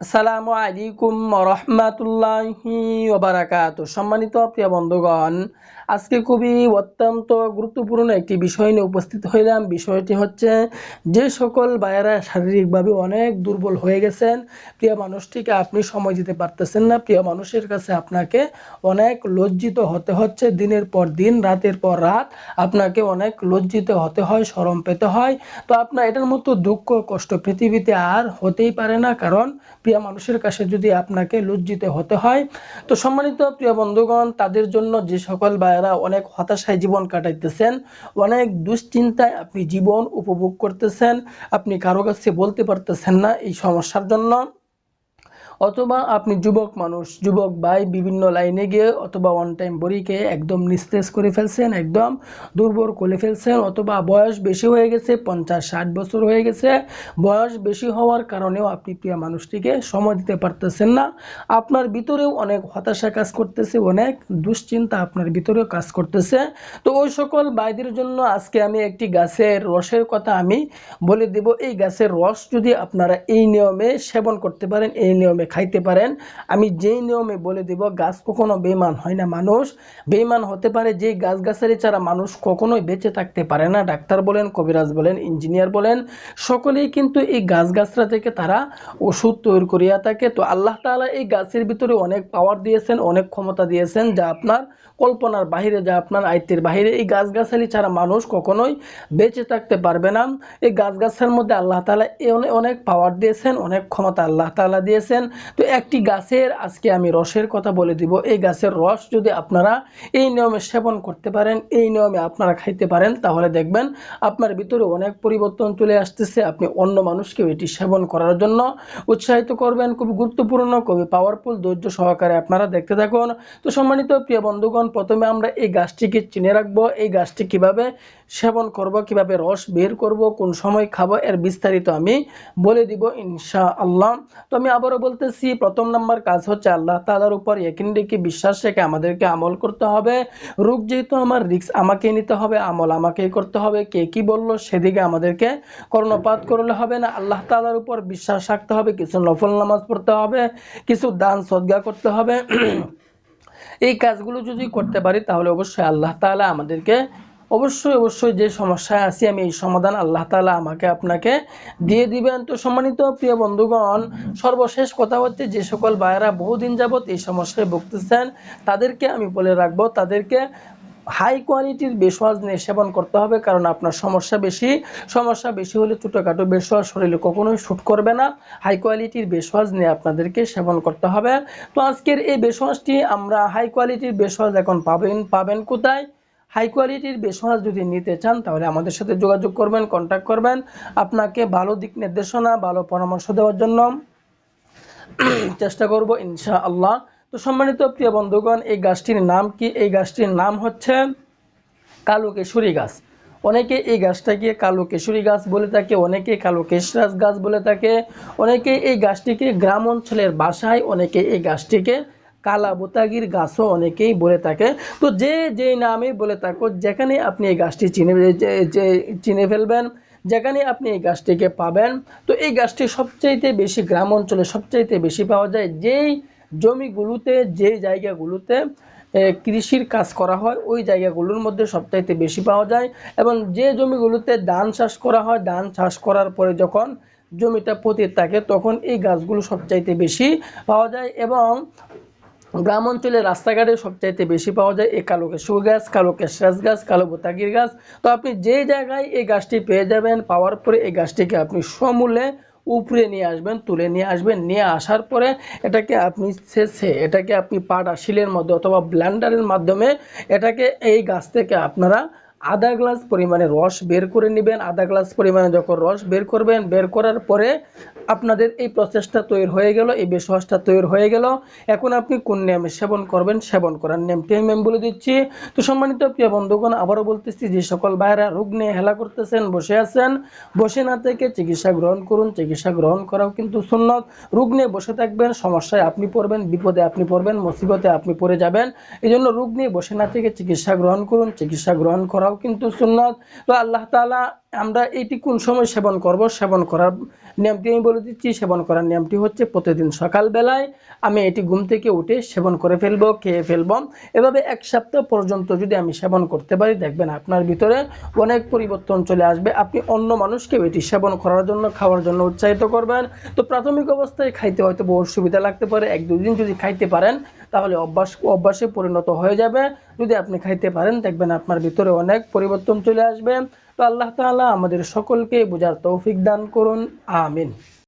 আসসালামু আলাইকুম রহমাতুল্লাহি ওবারাকাত সম্মানিত প্রিয় বন্ধুগণ, আজকে খুবই অত্যন্ত গুরুত্বপূর্ণ একটি বিষয় নিয়ে উপস্থিত হইলাম। বিষয়টি হচ্ছে, যে সকল ভাইয়েরা শারীরিকভাবে অনেক দুর্বল হয়ে গেছেন, প্রিয় মানুষটিকে আপনি সময় দিতে পারতেছেন না। প্রিয় মানুষের কাছে আপনাকে অনেক লজ্জিত হতে হচ্ছে। দিনের পর দিন, রাতের পর রাত আপনাকে অনেক লজ্জিত হতে হয়, শরম পেতে হয়। তো আপনার এটার মতো দুঃখ, কষ্ট পৃথিবীতে আর হতেই পারে না। কারণ প্রিয় মানুষের কাছে যদি আপনাকে লজ্জিত হতে হয়, তো সম্মানিত প্রিয় বন্ধুগণ, তাদের জন্য যে সকল ভাইয়েরা অনেক হতাশায় জীবন কাটাইতেছেন, অনেক দুশ্চিন্তায় আপনি জীবন উপভোগ করতেছেন, আপনি কারও কাছে বলতে পারতেছেন না এই সমস্যার জন্য। অথবা আপনি যুবক মানুষ, যুবক ভাই বিভিন্ন লাইনে গিয়ে অথবা ওয়ান টাইম বড়িকে একদম নিস্তেজ করে ফেলছেন, একদম দুর্বল করে ফেলছেন, অথবা বয়স বেশি হয়ে গেছে, পঞ্চাশ, ষাট বছর হয়ে গেছে, বয়স বেশি হওয়ার কারণেও আপনি প্রিয় মানুষটিকে সময় দিতে পারতেছেন না। আপনার ভিতরেও অনেক হতাশা কাজ করতেছে, অনেক দুশ্চিন্তা আপনার ভিতরেও কাজ করতেছে। তো ওই সকল বাইদের জন্য আজকে আমি একটি গাছের রসের কথা আমি বলে দেব। এই গাছের রস যদি আপনারা এই নিয়মে সেবন করতে পারেন, এই নিয়মে খাইতে পারেন। আমি যেই নিয়মে বলে দেব, গাছ কখনো বেমান হয় না মানুষ। বেমান হতে পারে যে গাছ গাছালি ছাড়া মানুষ কখনোই বেঁচে থাকতে পারে না। ডাক্তার বলেন, কবিরাজ বলেন, ইঞ্জিনিয়ার বলেন, সকলেই কিন্তু এই গাছ গাছরা থেকে তারা ওষুধ তৈরি করিয়া থাকে। তো আল্লাহ তাআলা এই গাছের ভিতরে অনেক পাওয়ার দিয়েছেন, অনেক ক্ষমতা দিয়েছেন, যা আপনার কল্পনার বাহিরে, যা আপনার আয়ত্তের বাহিরে। এই গাছগাছালি ছাড়া মানুষ কখনোই বেঁচে থাকতে পারবে না। এই গাছগাছার মধ্যে আল্লাহ তালা অনেক পাওয়ার দিয়েছেন, অনেক ক্ষমতা আল্লাহ তালা দিয়েছেন। তো একটি গাছের আজকে আমি রসের কথা বলে দিব। এই গাছের রস যদি আপনারা এই নিয়মে সেবন করতে পারেন, এই নিয়মে আপনারা খাইতে পারেন, তাহলে দেখবেন আপনার ভিতরে অনেক পরিবর্তন চলে আসতেছে। আপনি অন্য মানুষকেও এটি সেবন করার জন্য উৎসাহিত করবেন। খুবই গুরুত্বপূর্ণ, খুবই পাওয়ারফুল ধৈর্য সহকারে আপনারা দেখতে থাকুন। তো সম্মানিত প্রিয় বন্ধুগণ, প্রথমে আমরা এই গাছটিকে চিনে রাখব। এই গাছটি কীভাবে সেবন করব, কীভাবে রস বের করব, কোন সময় খাব, এর বিস্তারিত আমি বলে দিব ইনশা আল্লাহ তো আমি আবারও বলতেছি, প্রথম নাম্বার কাজ হচ্ছে আল্লাহ তালার উপর একিন রেখে বিশ্বাস রেখে আমাদেরকে আমল করতে হবে। রোগ যেহেতু আমার রিক্স আমাকে নিতে হবে, আমল আমাকেই করতে হবে। কে কি বলল সেদিকে আমাদেরকে কর্ণপাত করলে হবে না। আল্লাহ তালার উপর বিশ্বাস রাখতে হবে, কিছু নফল নামাজ পড়তে হবে, কিছু দান সদ্গা করতে হবে। এই কাজগুলো যদি করতে পারি তাহলে অবশ্যই আল্লাহ তালা আমাদেরকে অবশ্যই অবশ্যই যে সমস্যায় আছি আমি এই সমাধান আল্লাহ তালা আমাকে আপনাকে দিয়ে দিবেন। তো সম্মানিত প্রিয় বন্ধুগণ, সর্বশেষ কথা হচ্ছে যে সকল ভাইয়েরা বহুদিন যাবৎ এই সমস্যায় ভুগতেছেন, তাদেরকে আমি বলে রাখব, তাদেরকে হাই কোয়ালিটির বেশওয়াজ নিয়ে সেবন করতে হবে কারণ আপনার সমস্যা বেশি। সমস্যা বেশি হলে ছোটোখাটো বেশওয়াজ শরীরে কখনোই শ্যুট করবে না। হাই কোয়ালিটির বেশওয়াজ নিয়ে আপনাদেরকে সেবন করতে হবে। তো আজকের এই বেশওয়াজটি আমরা হাই কোয়ালিটির বেশওয়াজ এখন পাবেন পাবেন কোথায়? হাই কোয়ালিটির বেশওয়াজ যদি নিতে চান, তাহলে আমাদের সাথে যোগাযোগ করবেন কন্ট্যাক্ট করবেন। আপনাকে ভালো দিক নির্দেশনা, ভালো পরামর্শ দেওয়ার জন্য চেষ্টা করব ইনশা আল্লাহ তো সম্মানিত প্রিয় বন্ধুগণ, এই গাছটির নাম কি? এই গাছটির নাম হচ্ছে কালো কেশরী গাছ। অনেকে এই গাছটাকে কালো কেশরী গাছ বলে থাকে, অনেকে কালো কেশরাজ গাছ বলে থাকে, অনেকে এই গাছটিকে গ্রাম অঞ্চলের বাসায়, অনেকে এই গাছটিকে কালা বোতাগির গাছও অনেকেই বলে থাকে। তো যে যে নামে বলে থাকো, যেখানে আপনি এই গাছটি চিনে চিনে ফেলবেন, যেখানে আপনি এই গাছটিকে পাবেন, তো এই গাছটি সবচাইতে বেশি গ্রাম অঞ্চলে সবচাইতে বেশি পাওয়া যায়। যেই জমিগুলোতে যে জায়গাগুলোতে কৃষির কাজ করা হয়, ওই জায়গাগুলোর মধ্যে সবচাইতে বেশি পাওয়া যায় এবং যে জমিগুলোতে ধান চাষ করা হয়, ধান চাষ করার পরে যখন জমিটা পতিত থাকে, তখন এই গাছগুলো সবচাইতে বেশি পাওয়া যায় এবং গ্রাম অঞ্চলে রাস্তাঘাটে সবচাইতে বেশি পাওয়া যায় এই কালো কেশু গাছ, কালো কেশরাজ গাছ, কালো বোতাগির গাছ। তো আপনি যে জায়গায় এই গাছটি পেয়ে যাবেন, পাওয়ার পরে এই গাছটিকে আপনি সমূলে উপরে নিয়ে আসবেন, তুলে নিয়ে আসবেন। নিয়ে আসার পরে এটাকে আপনি শেষে এটাকে আপনি পাটা শিলের মধ্যে অথবা ব্ল্যান্ডারের মাধ্যমে এটাকে এই গাছ থেকে আপনারা আধা গ্লাস পরিমাণে রস বের করে নেবেন, আধা গ্লাস পরিমাণে যখন রস বের করবেন, বের করার পরে আপনাদের এই প্রসেসটা তৈরি হয়ে গেল, এই বেশওয়াসটা তৈরি হয়ে গেল। এখন আপনি কোন নিয়মে সেবন করবেন, সেবন করার নিয়মটি আমি বলে দিচ্ছি। তো সম্মানিত প্রিয় বন্ধুগণ, আবারও বলতেছি, যে সকল ভাইরা রোগ নিয়ে হেলা করতেছেন, বসে আছেন, বসে না থেকে চিকিৎসা গ্রহণ করুন, চিকিৎসা গ্রহণ করাও কিন্তু সুন্নত। রোগ নিয়ে বসে থাকবেন, সমস্যায় আপনি পড়বেন, বিপদে আপনি পড়বেন, মুসিবতে আপনি পড়ে যাবেন। এই জন্য রোগ নিয়ে বসে না থেকে চিকিৎসা গ্রহণ করুন, চিকিৎসা গ্রহণ করাও কিন্তু সুন্নত। তো আল্লাহ তালা আমরা এটি কোন সময় সেবন করব? সেবন করার নিয়মটি আমি বলে দিচ্ছি। সেবন করার নিয়মটি হচ্ছে প্রতিদিন সকালবেলায় আমি এটি ঘুম থেকে উঠে সেবন করে ফেলব, খেয়ে ফেলব। এভাবে এক সপ্তাহ পর্যন্ত যদি আমি সেবন করতে পারি, দেখবেন আপনার ভিতরে অনেক পরিবর্তন চলে আসবে। আপনি অন্য মানুষকেও এটি সেবন করার জন্য, খাওয়ার জন্য উৎসাহিত করবেন। তো প্রাথমিক অবস্থায় খাইতে হয়তো বহু সুবিধা লাগতে পারে। এক দুদিন যদি খাইতে পারেন, তাহলে অভ্যাস, অভ্যাসে পরিণত হয়ে যাবে। যদি আপনি খাইতে পারেন, দেখবেন আপনার ভিতরে অনেক পরিবর্তন চলে আসবে। তো আল্লাহ তালা আমাদের সকলকে বোঝার তৌফিক দান করুন আমিন।